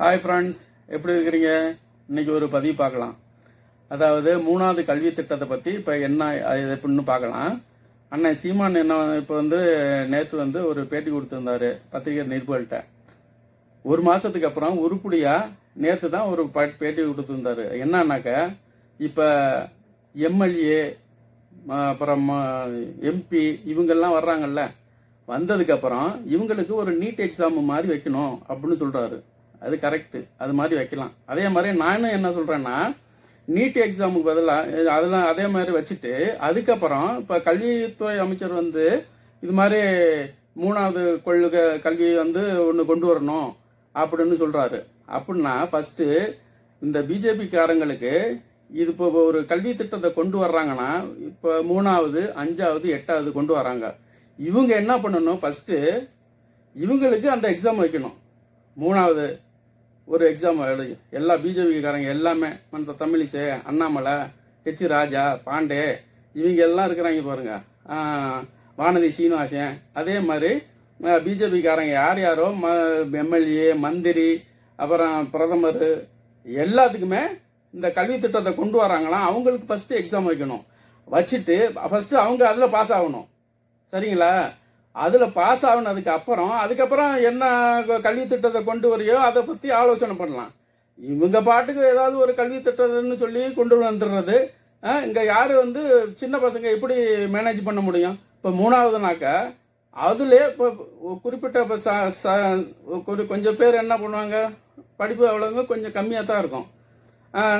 Hi friends எப்படி இருக்கிறீங்க? இன்னைக்கு ஒரு பதிவு பார்க்கலாம். அதாவது மூணாவது கல்வி திட்டத்தை பற்றி இப்போ என்ன அது எப்படின்னு பார்க்கலாம். அண்ணன் சீமான் என்ன இப்போ வந்து நேற்று வந்து ஒரு பேட்டி கொடுத்துருந்தாரு பத்திரிகை நிருபர்கள்ட்ட. ஒரு மாதத்துக்கு அப்புறம் உருப்படியாக நேற்று தான் ஒரு பேட்டி கொடுத்துருந்தாரு. என்னன்னாக்க இப்போ எம்எல்ஏ அப்புறம் எம்பி இவங்கெல்லாம் வர்றாங்கல்ல. வந்ததுக்கப்புறம் இவங்களுக்கு ஒரு நீட் எக்ஸாம் மாதிரி வைக்கணும் அப்படின்னு சொல்கிறாரு அது கரெக்டு அது மாதிரி வைக்கலாம். அதே மாதிரி நானும் என்ன சொல்கிறேன்னா நீட் எக்ஸாமுக்கு பதிலாக அதெல்லாம் அதே மாதிரி வச்சுட்டு அதுக்கப்புறம் இப்போ கல்வித்துறை அமைச்சர் வந்து இது மாதிரி மூணாவது கொள்கை கல்வி வந்து ஒன்று கொண்டு வரணும் அப்படின்னு சொல்கிறாரு அப்படின்னா ஃபஸ்ட்டு இந்த பிஜேபிக்காரங்களுக்கு இது இப்போ ஒரு கல்வி திட்டத்தை கொண்டு வர்றாங்கன்னா இப்போ மூணாவது அஞ்சாவது எட்டாவது கொண்டு வராங்க. இவங்க என்ன பண்ணணும்? ஃபஸ்ட்டு இவங்களுக்கு அந்த எக்ஸாம் வைக்கணும். மூணாவது ஒரு எக்ஸாம் எழுதி. எல்லா பிஜேபிக்காரங்க எல்லாமே மற்ற தமிழிசை அண்ணாமலை ஹெச் ராஜா பாண்டே இவங்க எல்லாம் இருக்கிறாங்க பாருங்க. வானதி சீனிவாசன் அதே மாதிரி பிஜேபிக்காரங்க யார் யாரோ ம எம்எல்ஏ மந்திரி அப்புறம் பிரதமர் எல்லாத்துக்குமே இந்த கல்வி திட்டத்தை கொண்டு வராங்களாம் அவங்களுக்கு ஃபஸ்ட்டு எக்ஸாம் வைக்கணும். வச்சுட்டு ஃபஸ்ட்டு அவங்க அதில் பாஸ் ஆகணும். சரிங்களா? அதில் பாஸ் ஆகுனதுக்கு அப்புறம் அதுக்கப்புறம் என்ன கல்வி திட்டத்தை கொண்டு வரையோ அதை பற்றி ஆலோசனை பண்ணலாம். இவங்க பாட்டுக்கு ஏதாவது ஒரு கல்வி திட்டம்னு சொல்லி கொண்டு வந்துடுறது. இங்கே யார் வந்து சின்ன பசங்க எப்படி மேனேஜ் பண்ண முடியும்? இப்போ மூணாவதுனாக்க அதில் இப்போ குறிப்பிட்ட இப்போ ச ச- ஒரு கொஞ்சம் பேர் என்ன பண்ணுவாங்க? படிப்பு அவ்வளோங்க கொஞ்சம் கம்மியாக தான் இருக்கும்.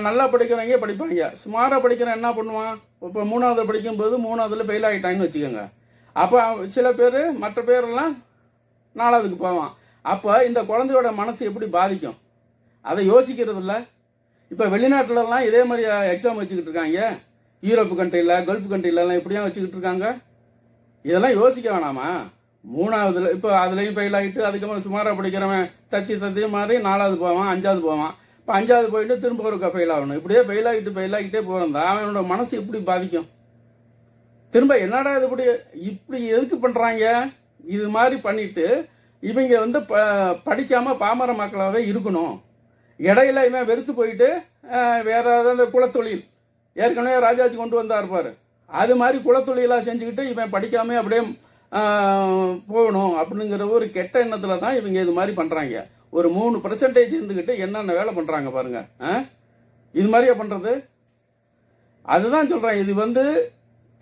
நல்லா படிக்கிறவங்க படிப்பாங்க. சுமாராக படிக்கிற என்ன பண்ணுவான்? இப்போ மூணாவது படிக்கும்போது மூணாவதுல ஃபெயில் ஆகிட்டாங்கன்னு வச்சுக்கோங்க. அப்போ சில பேர் மற்ற பேரெல்லாம் நாலாவதுக்கு போவான். அப்போ இந்த குழந்தையோட மனசு எப்படி பாதிக்கும்? அதை யோசிக்கிறது இல்லை. இப்போ வெளிநாட்டிலலாம் இதே மாதிரி எக்ஸாம் வச்சுக்கிட்டு இருக்காங்க. யூரோப்பு கண்ட்ரியில் கல்ஃப் கண்ட்ரிலலாம் எப்படியும் வச்சுக்கிட்டு இருக்காங்க? இதெல்லாம் யோசிக்க வேணாமா? மூணாவதுல இப்போ அதுலேயும் ஃபெயில் ஆகிட்டு அதுக்கப்புறம் சுமாராக படிக்கிறவன் தத்தி தத்தி மாதிரி நாலாவது போவான் அஞ்சாவது போவான். இப்போ அஞ்சாவது போயிட்டு திரும்ப ஒரு ஃபெயில் ஆகணும். இப்படியே ஃபெயில் ஆகிட்டு ஃபெயில் ஆகிட்டே போகிறதா அவனோட மனசு எப்படி பாதிக்கும்? திரும்ப என்னடா இது இப்படி இப்படி எதுக்கு பண்ணுறாங்க இது மாதிரி பண்ணிட்டு இவங்க வந்து ப படிக்காமல் பாமர மக்களாகவே இருக்கணும். இடையில இவன் வெறுத்து போயிட்டு வேற ஏதாவது இந்த குலத்தொழில் ஏற்கனவே ராஜாஜி கொண்டு வந்தா இருப்பார் அது மாதிரி குலத்தொழிலாக செஞ்சுக்கிட்டு இவன் படிக்காம அப்படியே போகணும் அப்படிங்கிற ஒரு கெட்ட எண்ணத்தில் தான் இவங்க இது மாதிரி பண்ணுறாங்க ஒரு மூணு பர்சன்டேஜ் இருந்துக்கிட்டு என்னென்ன வேலை பண்ணுறாங்க பாருங்கள் இது மாதிரியா பண்ணுறது அதுதான் சொல்கிறேன் இது வந்து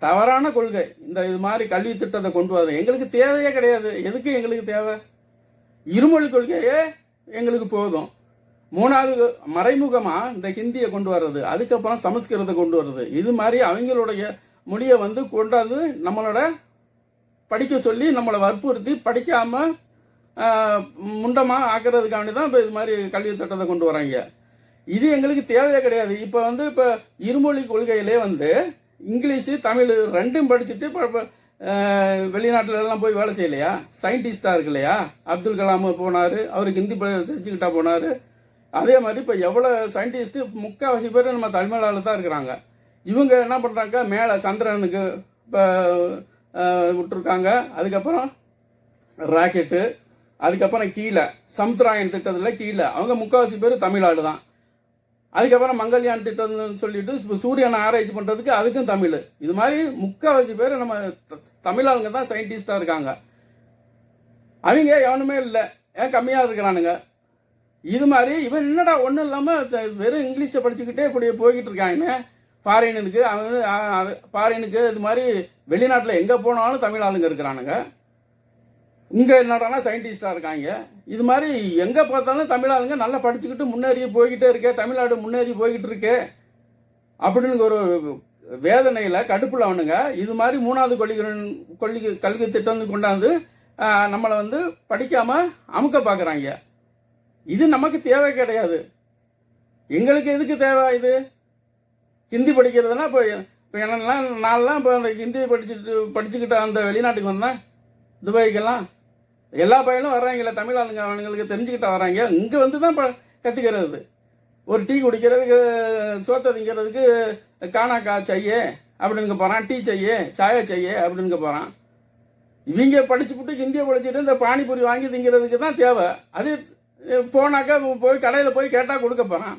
தவறான கொள்கை. இந்த இது மாதிரி கல்வி திட்டத்தை கொண்டு வர எங்களுக்கு தேவையே கிடையாது. எதுக்கு எங்களுக்கு தேவை? இருமொழி கொள்கையே எங்களுக்கு போதும். மூணாவது மறைமுகமாக இந்த ஹிந்தியை கொண்டு வர்றது அதுக்கப்புறம் சமஸ்கிருதத்தை கொண்டு வர்றது. இது மாதிரி அவங்களுடைய மொழியை வந்து கொண்டாந்து நம்மளோட படிக்க சொல்லி நம்மளை வற்புறுத்தி படிக்காம முண்டமாக ஆக்குறதுக்காண்டி தான் இப்போ இது மாதிரி கல்வி திட்டத்தை கொண்டு வராங்க. இது எங்களுக்கு தேவையே கிடையாது. இப்போ வந்து இப்போ இருமொழி கொள்கையிலே வந்து இங்கிலீஷு தமிழ் ரெண்டும் படிச்சுட்டு இப்போ போய் வேலை செய்யலையா? சயின்டிஸ்டாக இருக்கு இல்லையா அப்துல் கலாம் போனார் அவருக்கு ஹிந்தி தெரிஞ்சுக்கிட்டா போனார். அதே மாதிரி இப்போ எவ்வளோ சயின்டிஸ்ட்டு முக்கால்வாசி பேர் நம்ம தமிழ்நாட்டில் தான் இருக்கிறாங்க. இவங்க என்ன பண்ணுறாங்க மேலே சந்திரனுக்கு இப்போ விட்டுருக்காங்க. அதுக்கப்புறம் ராக்கெட்டு அதுக்கப்புறம் கீழே. சமுத்திராயன் திட்டத்தில் கீழே. அவங்க முக்கால்வாசி பேர் தமிழ்நாடு தான். அதுக்கப்புறம் மங்கள்யான் திட்டம்னு சொல்லிட்டு இப்போ சூரியனை ஆராய்ச்சி பண்ணுறதுக்கு அதுக்கும் தமிழ். இது மாதிரி முக்கால்வாசி பேர் நம்ம த- தான் சயின்டிஸ்டாக இருக்காங்க. அவங்க எவனுமே இல்லை. ஏன் கம்மியாக இருக்கிறானுங்க? இது மாதிரி இவன் என்னடா ஒன்றும் இல்லாமல் வெறும் இங்கிலீஷை படிச்சுக்கிட்டே இப்படி போய்கிட்டு இருக்காங்க ஃபாரினுக்கு அவன் ஃபாரினுக்கு இது மாதிரி வெளிநாட்டில் எங்கே போனாலும் தமிழ் ஆளுங்க இருக்கிறானுங்க. இங்கே என்னடானா சயின்டிஸ்டாக இருக்காங்க. இது மாதிரி எங்கே பார்த்தாலும் தமிழாளுங்க நல்லா படிச்சுக்கிட்டு முன்னேறி போய்கிட்டே இருக்கே தமிழ்நாடு முன்னேறி போய்கிட்டு இருக்கே அப்படின்னு ஒரு வேதனையில் கடுப்பில் அவனுங்க. இது மாதிரி மூணாவது கொள்கை கொள்கை கல்வி திட்டம் கொண்டாந்து நம்மளை வந்து படிக்காமல் அமுக்க பார்க்குறாங்க இது நமக்கு தேவை கிடையாது. எங்களுக்கு எதுக்கு தேவை இது? ஹிந்தி படிக்கிறதுனா இப்போ இப்போ என்னெல்லாம் நான்லாம் இப்போ அந்த ஹிந்தி படிச்சுட்டு படிச்சுக்கிட்ட அந்த வெளிநாட்டுக்கு வந்தேன். துபாய்க்கெல்லாம். எல்லா பையனும் வர்றாங்கல்ல தமிழ் ஆளுங்க அவனுங்களுக்கு தெரிஞ்சுக்கிட்ட வராங்க இங்கே வந்து தான் கற்றுக்கிறது ஒரு டீ குடிக்கிறதுக்கு சோத்தை திங்கிறதுக்கு காணாக்கா செய்ய அப்படின்னு போகிறான் டீ செய்ய சாயா செய்ய அப்படின்னு போகிறான் இவங்க படிச்சுப்புட்டு ஹிந்தியை படிச்சுட்டு இந்த பானிபூரி வாங்கி திங்கிறதுக்கு தான் தேவை. அது போனாக்கா போய் கடையில் போய் கேட்டால் கொடுக்க போகிறான்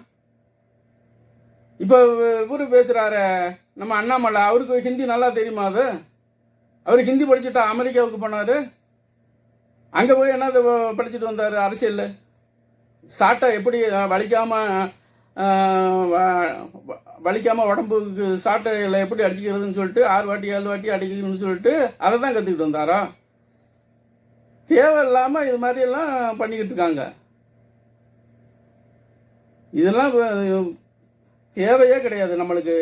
இப்போ இவரு பேசுகிறாரு நம்ம அண்ணாமலை அவருக்கு ஹிந்தி நல்லா தெரியுமா அது? அவர் ஹிந்தி படிச்சுட்டா அமெரிக்காவுக்கு போனார். அங்கே போய் என்னது படிச்சுட்டு வந்தார் அரசியலில்? சாட்டை எப்படி வலிக்காமல் வலிக்காமல் உடம்புக்கு சாட்டையில் எப்படி அடிச்சுக்கிறதுன்னு சொல்லிட்டு ஆறு வாட்டி ஏழு வாட்டி அடிக்கணும்னு சொல்லிட்டு அதை தான் கற்றுக்கிட்டு வந்தாரா? தேவையில்லாமல் இது மாதிரியெல்லாம் பண்ணிக்கிட்டு இருக்காங்க. இதெல்லாம் தேவையே கிடையாது நம்மளுக்கு.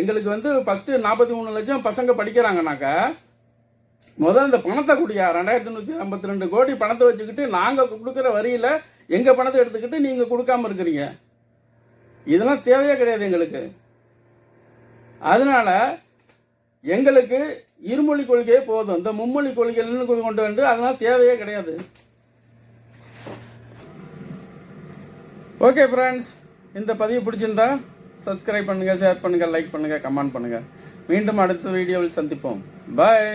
எங்களுக்கு வந்து ஃபஸ்ட்டு நாற்பத்தி மூணு லட்சம் பசங்க படிக்கிறாங்கனாக்கா முதல்ல இந்த பணத்தை குடியா. ரெண்டாயிரத்தி நூற்றி ஐம்பத்தி ரெண்டு கோடி பணத்தை வச்சுக்கிட்டு நாங்கள் கொடுக்குற வரியில் எங்கள் பணத்தை எடுத்துக்கிட்டு நீங்கள் கொடுக்காம இருக்கிறீங்க. இதெல்லாம் தேவையே கிடையாது எங்களுக்கு. அதனால எங்களுக்கு இருமொழி கொள்கையே போதும். இந்த மும்மொழி கொள்கைகள்னு கொண்டு வந்து அதெல்லாம் தேவையே கிடையாது. ஓகே ஃப்ரெண்ட்ஸ் இந்த பதிவு பிடிச்சிருந்தா சப்ஸ்கிரைப் பண்ணுங்கள் ஷேர் பண்ணுங்கள் லைக் பண்ணுங்கள் கமெண்ட் பண்ணுங்கள் மீண்டும் அடுத்த வீடியோவில் சந்திப்போம். பாய்